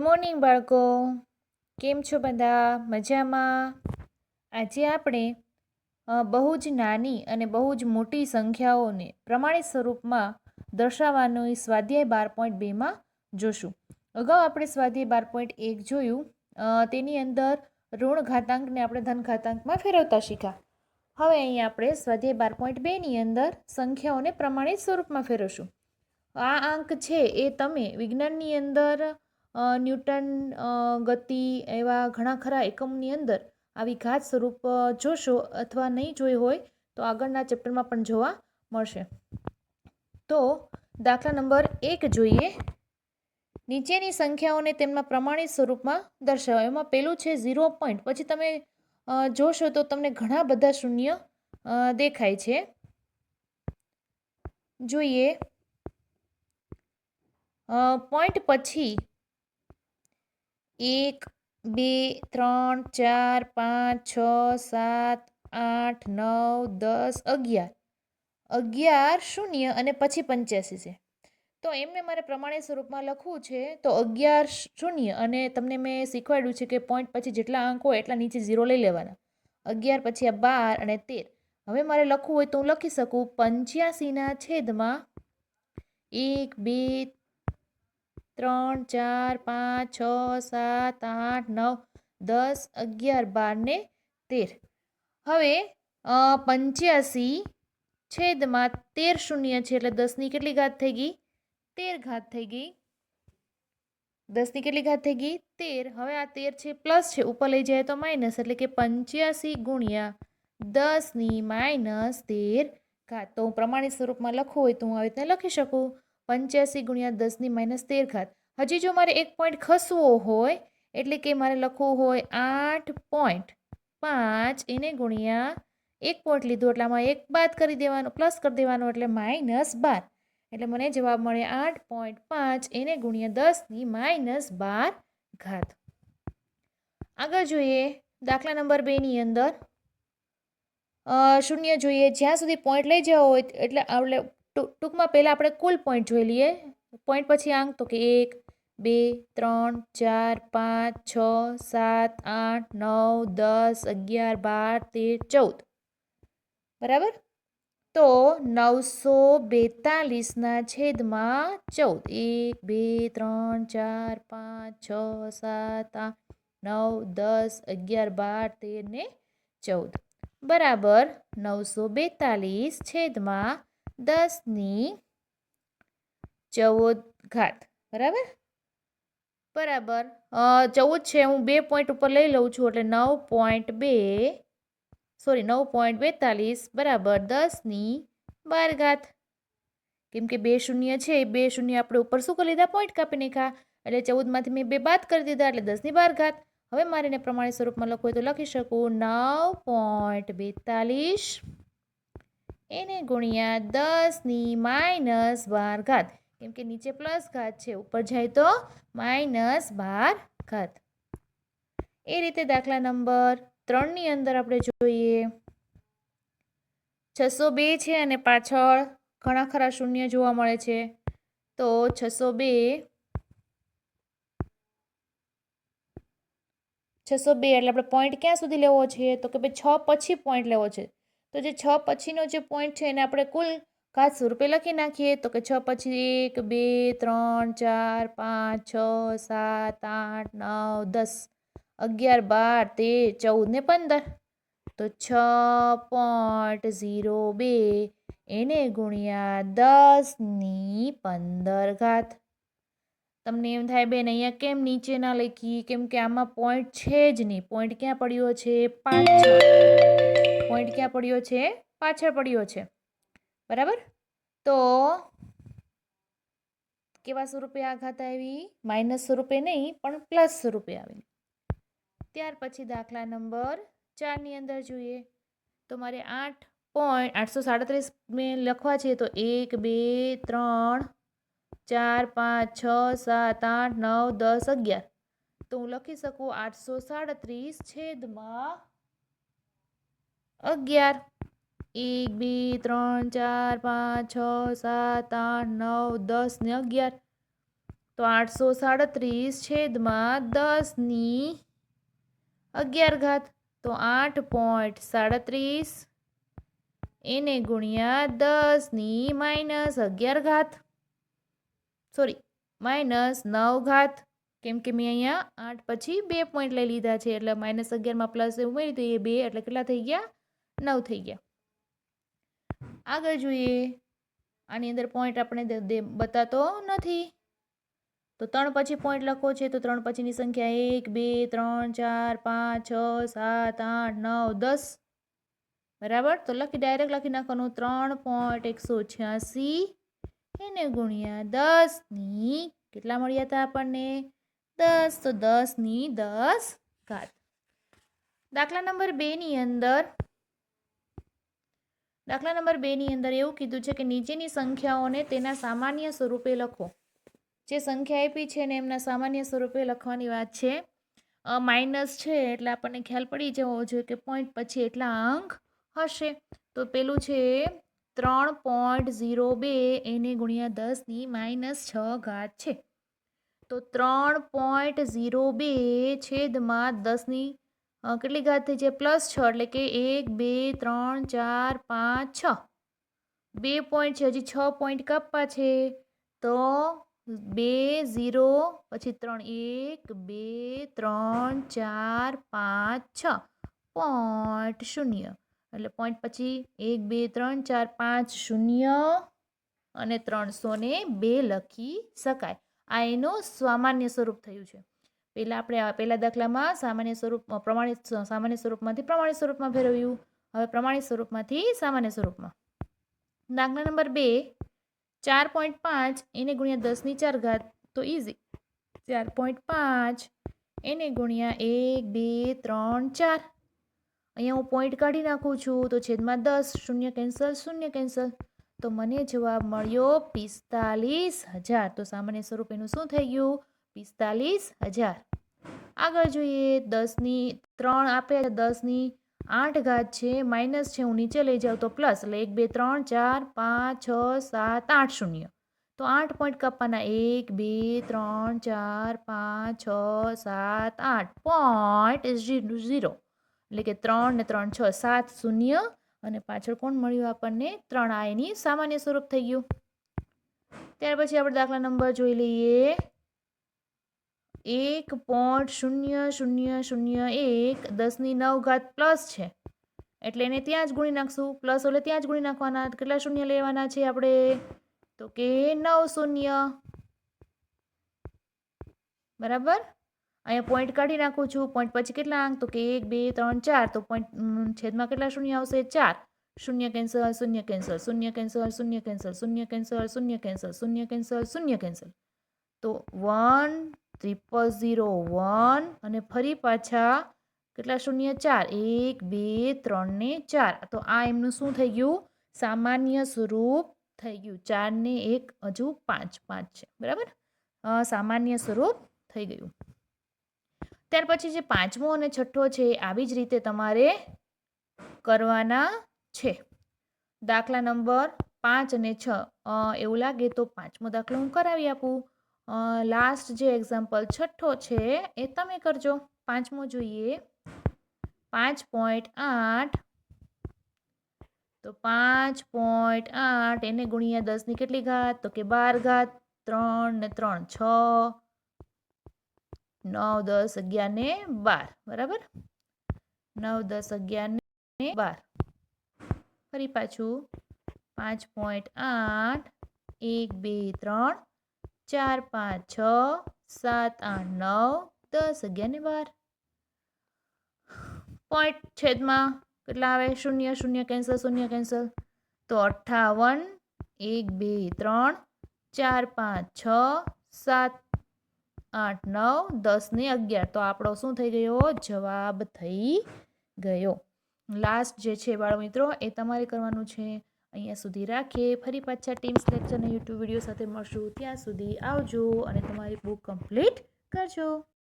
Good morning બાળકો. કેમ છો બધા? મજામાં? આજે આપણે બહુ જ નાની અને બહુ જ મોટી સંખ્યાઓને પ્રમાણિત સ્વરૂપમાં દર્શાવવાનું સ્વાધ્યાય બાર પોઈન્ટ બેમાં જોશું. અગાઉ આપણે સ્વાધ્યાય બાર પોઈન્ટ એક જોયું. તેની અંદર ઋણ ઘાતાંકને આપણે ધન ઘાતાંકમાં ફેરવતા શીખ્યા. હવે અહીં આપણે સ્વાધ્યાય બાર પોઈન્ટ બેની અંદર સંખ્યાઓને પ્રમાણિત સ્વરૂપમાં ફેરવશું. આ આંક છે એ તમે વિજ્ઞાનની અંદર ન્યૂટન ગતિ એવા ઘણા ખરા એકમની અંદર આવી ઘાત સ્વરૂપ જોશો અથવા નહીં જોઈ હોય તો આગળના ચેપ્ટરમાં પણ જોવા મળશે. તો દાખલા નંબર એક જોઈએ. નીચેની સંખ્યાઓને તેમના પ્રમાણિત સ્વરૂપમાં દર્શાવો. એમાં પેલું છે ઝીરો પોઈન્ટ. પછી તમે જોશો તો તમને ઘણા બધા શૂન્ય દેખાય છે. જોઈએ. પોઈન્ટ પછી એક, બે, ત્રણ, ચાર, પાંચ, છ, સાત, આઠ, નવ, દસ, અગિયાર. અગિયાર શૂન્ય અને પછી પંચ્યાસી છે. તો એમને મારે પ્રમાણિત સ્વરૂપમાં લખવું છે, તો અગિયાર શૂન્ય અને તમને મેં શીખવાડ્યું છે કે પોઈન્ટ પછી જેટલા અંક હોય એટલા નીચે ઝીરો લઈ લેવાના. અગિયાર પછી આ બાર અને તેર. હવે મારે લખવું હોય તો હું લખી શકું પંચ્યાસીના છેદમાં એક, બે ત્રણ, ચાર, પાંચ, છ, સાત, આઠ, નવ, દસ, અગિયાર, બાર ને તેર. હવે પંચ્યાસી છેદમાં તેર શૂન્ય છે એટલે દસની કેટલી ઘાત થઈ ગઈ? તેર ઘાત થઈ ગઈ. દસની કેટલી ઘાત થઈ ગઈ? તેર. હવે આ તેર છે, પ્લસ છે, ઉપર લઈ જાય તો માઇનસ, એટલે કે પંચ્યાસી ગુણ્યા દસની માઇનસ તેર ઘાત. તો હું પ્રમાણિત સ્વરૂપમાં લખવું હોય તો હું આવી રીતે લખી શકું. પંચ્યાસી ગુણ્યા દસની માઇનસ તેર ઘાત. હજી જો મારે એક પોઈન્ટ ખસવો હોય, એટલે કે મારે લખવું હોય આઠ પોઈન્ટ પાંચ એને ગુણ્યા એક પોઈન્ટ લીધો, એટલે આમાં એક બાદ કરી દેવાનું પ્લસ કરી દેવાનું, એટલે માઇનસ બાર. એટલે મને જવાબ મળે આઠ પોઈન્ટ પાંચ એને ગુણ્યા દસની માઇનસ બાર ઘાત. આગળ જોઈએ દાખલા નંબર બેની અંદર. શૂન્ય જોઈએ. જ્યાં સુધી પોઈન્ટ લઈ જવો હોય, એટલે આપણે ટૂંકમાં પહેલાં આપણે કુલ પોઈન્ટ જોઈ લઈએ. પોઈન્ટ પછી આંક તો કે એક, બે, ત્રણ, ચાર, પાંચ, છ, સાત, આઠ, નવ, દસ, અગિયાર, બાર, તેર, ચૌદ. બરાબર? તો નવસો બેતાલીસના છેદમાં ચૌદ. એક, બે, ત્રણ, ચાર, પાંચ, છ, સાત, આઠ, નવ, દસ, અગિયાર, બાર, તેર ને ચૌદ. બરાબર? નવસો બેતાલીસ છેદમાં દસની ચૌદ ઘાત. બરાબર? બરાબર. ચૌદ છે, હું બે પોઈન્ટ ઉપર લઈ લઉં છું, એટલે નવ પોઈન્ટ બે સોરી નવ પોઈન્ટ બેતાલીસ, બરાબર દસની બાર ઘાત. કેમ કે બે શૂન્ય છે બે શૂન્ય આપણે ઉપર શું કરી લીધા પોઈન્ટ કાપી નાખ્યા. એટલે ચૌદમાંથી મેં બે બાદ કરી દીધા, એટલે દસની બાર ઘાત. હવે મારે એને પ્રમાણિત સ્વરૂપમાં લખવું હોય તો લખી શકું. નવ પોઈન્ટ બેતાલીસ એને ગુણ્યા દસની માઇનસ બાર ઘાત. કેમ કે નીચે પ્લસ ઘાત છે, ઉપર જાય તો માઇનસ બાર ઘાત. એ રીતે દાખલા નંબર ત્રણની અંદર આપણે જોઈએ. છસો બે છે અને પાછળ ઘણા ખરા શૂન્ય જોવા મળે છે. તો છસો બે છસો બે એટલે આપણે પોઈન્ટ ક્યાં સુધી લેવો છે? તો કે ભાઈ છ પછી પોઈન્ટ લેવો છે. તો જે છ પછીનો જે પોઈન્ટ છે એને આપણે કુલ ઘાત સ્વરૂપે લખી નાખીએ તો કે છ પછી એક, બે, ત્રણ, ચાર, પાંચ, છ, સાત, આઠ, નવ, દસ, અગિયાર, બાર, તેર, ચૌદ ને પંદર. તો છ પોઈન્ટ ઝીરો બે એને ગુણ્યા દસની પંદર ઘાત. તમને એમ થાય બેન, અહીંયા કેમ નીચે ના લખી કેમ કે આમાં પોઈન્ટ છે જ નહીં. પોઈન્ટ ક્યાં પડ્યો છે? પાછળ પોઈન્ટ ક્યાં પડ્યો છે? પાછળ પડ્યો છે. બરાબર? તો કેવા સ્વરૂપે આઘાત ઘાત આવી? માઇનસ સ્વરૂપે નહીં પણ પ્લસ સ્વરૂપે આવી ત્યાર પછી દાખલા નંબર ચારની અંદર જોઈએ. તો મારે આઠ પોઈન્ટ આઠસો સાડત્રીસ મેં લખવા છે તો એક બે ત્રણ ચાર પાંચ છ સાત આઠ નવ દસ અગિયાર. તો હું લખી શકું આઠસો સાડત્રીસ છેદમાં અગિયાર. એક, બે, ત્રણ, ચાર, પાંચ, છ, સાત, આઠ, નવ, દસ ને અગિયાર. તો આઠસો સાડત્રીસ છેદમાં દસની અગિયાર ઘાત. તો આઠ પોઈન્ટ સાડત્રીસ એને ગુણ્યા દસની માઇનસ અગિયાર ઘાત. સોરી માઇનસ નવ ઘાત. કેમ કે મેં અહીંયા આઠ પછી બે પોઈન્ટ લઈ લીધા છે, એટલે માઇનસ અગિયારમાં પ્લસ ઉમેરી તો એ બે, એટલે કેટલા થઈ ગયા? નવ થઈ ગયા. આગળ જોઈએ. આની અંદર પોઈન્ટ આપણે બતાતો નથી. તો ત્રણ પછી પોઈન્ટ લખવો છે તો ત્રણ પછીની સંખ્યા એક, બે, ત્રણ, ચાર, પાંચ, છ, સાત, આઠ, નવ, દસ. બરાબર? તો લખી ડાયરેક્ટ લખી નાખવાનું. ત્રણ પોઈન્ટ એકસો છ્યાસી એને ગુણ્યા દસની કેટલા મળ્યા હતા આપણને? દસ. તો દસની દસ ઘાત. દાખલા નંબર બેની અંદર દાખલા નંબર બેની અંદર એવું કીધું છે કે નીચેની સંખ્યાઓને તેના સામાન્ય સ્વરૂપે લખો. જે સંખ્યા આપી છે ને એમના સામાન્ય સ્વરૂપે લખવાની વાત છે. માઇનસ છે એટલે આપણને ખ્યાલ પડી જવો જોઈએ કે પોઈન્ટ પછી એટલા અંક હશે. તો પેલું છે ત્રણ પોઈન્ટ ઝીરો બે એને ગુણ્યા દસની માઇનસ છ ઘાત છે. તો ત્રણ પોઈન્ટ ઝીરો બે છેદમાં દસની કેટલી ઘાત થઈ છે? પ્લસ છ, એટલે કે એક, બે, ત્રણ, ચાર, પાંચ, છ. બે પોઈન્ટ છે, હજી છ પોઈન્ટ કાપવા છે. તો બે, ઝીરો, પછી ત્રણ, એક, બે, ત્રણ, ચાર, પાંચ, છ. પોઈન્ટ શૂન્ય. એટલે પોઈન્ટ પછી એક, બે, ત્રણ, ચાર, પાંચ, શૂન્ય અને ત્રણસો ને બે લખી શકાય. આ એનું સામાન્ય સ્વરૂપ થયું છે. પહેલાં આપણે પહેલા દાખલામાં સામાન્ય સ્વરૂપ, પ્રમાણિત સામાન્ય સ્વરૂપમાંથી પ્રમાણિત સ્વરૂપમાં ફેરવ્યું. હવે પ્રમાણિત સ્વરૂપમાંથી સામાન્ય સ્વરૂપમાં. દાખલા નંબર બે, ચાર પોઈન્ટ પાંચ એને ગુણ્યા દસની ચાર ઘાત તો ઇઝી ચાર પોઈન્ટ પાંચ એને ગુણ્યા એક, બે, ત્રણ, ચાર. અહીંયા હું પોઈન્ટ કાઢી નાખું છું તો છેદમાં દસ, શૂન્ય કેન્સલ શૂન્ય કેન્સલ તો મને જવાબ મળ્યો પિસ્તાલીસ હજાર. તો સામાન્ય સ્વરૂપ એનું શું થઈ ગયું? પિસ્તાલીસ હજાર. આગળ જોઈએ દસની, ત્રણ આપે દસની, આઠ ઘાત છે, માઇનસ છે, હું નીચે લઈ જાઉં તો પ્લસ, એટલે એક, બે, ત્રણ, ચાર, પાંચ, છ, સાત, આઠ શૂન્ય. તો આઠ પોઈન્ટ કાપવાના એક, બે, ત્રણ, ચાર, પાંચ, છ, સાત, આઠ. Point zero. એટલે કે ત્રણ ને ત્રણ, છ, સાત શૂન્ય. અને પાછળ કોણ મળ્યું આપણને? ત્રણ આ એની સામાન્ય સ્વરૂપ થઈ ગયું. ત્યાર પછી આપણે દાખલા નંબર જોઈ લઈએ. એક પોઈન્ટ શૂન્ય શૂન્ય શૂન્ય એક દસની નવ ઘાત પ્લસ છે. એટલે એને ત્યાં જ ગુણી નાખશું. પ્લસ એટલે ત્યાં જ ગુણી નાખવાના. કેટલા શૂન્ય લેવાના છે આપણે? તો કે નવ શૂન્ય. બરાબર? અહીંયા પોઈન્ટ કાઢી નાખું છું. પોઈન્ટ પછી કેટલા અંક? તો કે એક, બે, ત્રણ, ચાર. તો પોઈન્ટ છેદમાં કેટલા શૂન્ય આવશે? ચાર. શૂન્ય કેન્સલ શૂન્ય કેન્સલ શૂન્ય કેન્સલ શૂન્ય કેન્સલ શૂન્ય કેન્સલ શૂન્ય કેન્સલ શૂન્ય કેન્સલ શૂન્ય કેન્સલ. તો વન ત્રિપલ ઝીરો વન અને ફરી પાછા કેટલા શૂન્ય ચાર? એક, બે, ત્રણ ને ચાર. તો આ એમનું શું થઈ ગયું? સામાન્ય સ્વરૂપ થઈ ગયું. ચાર ને એક હજુ પાંચ. પાંચ છે. બરાબર? સામાન્ય સ્વરૂપ થઈ ગયું. ત્યાર પછી જે પાંચમો અને છઠ્ઠો છે, આવી જ રીતે તમારે કરવાના છે. દાખલા નંબર પાંચ અને છ. એવું લાગે તો પાંચમો દાખલો હું કરાવી આપું. લાસ્ટ જે એક્ઝામ્પલ છઠ્ઠો છે, એ તમે કરજો. પાંચમો જોઈએ. પાંચ પોઈન્ટ આઠ. તો પાંચ પોઈન્ટ આઠ એને ગુણ્યા દસની કેટલી ઘાત? તો કે બાર ઘાત? ત્રણ ને ત્રણ, છ. નવ, દસ, અગિયાર ને બાર. બરાબર? નવ, દસ, અગિયાર ને બાર. ફરી પાછું. પાંચ પોઈન્ટ આઠ. એક, બે, ત્રણ. ચાર, પાંચ, છ, સાત, આઠ, નવ, દસ અગિયાર ને બાર પોઈન્ટ છેદમાં કેટલા આવે? શૂન્ય શૂન્ય કેન્સલ શૂન્ય કેન્સલ તો અઠ્ઠાવન, એક, બે, ત્રણ, ચાર, પાંચ, છ, સાત, આઠ, નવ, દસ ને અગિયાર. તો આપણો શું થઈ ગયો? જવાબ થઈ ગયો. લાસ્ટ જે છે બાળ મિત્રો, એ તમારે કરવાનું છે. અહીંયા સુધી રાખીએ. ફરી પાછા ટીમ સિલેક્શન યુટ્યુબ વીડિયો સાથે મળશું. ત્યાં સુધી આવજો અને તમારી બુક કમ્પ્લીટ કરજો.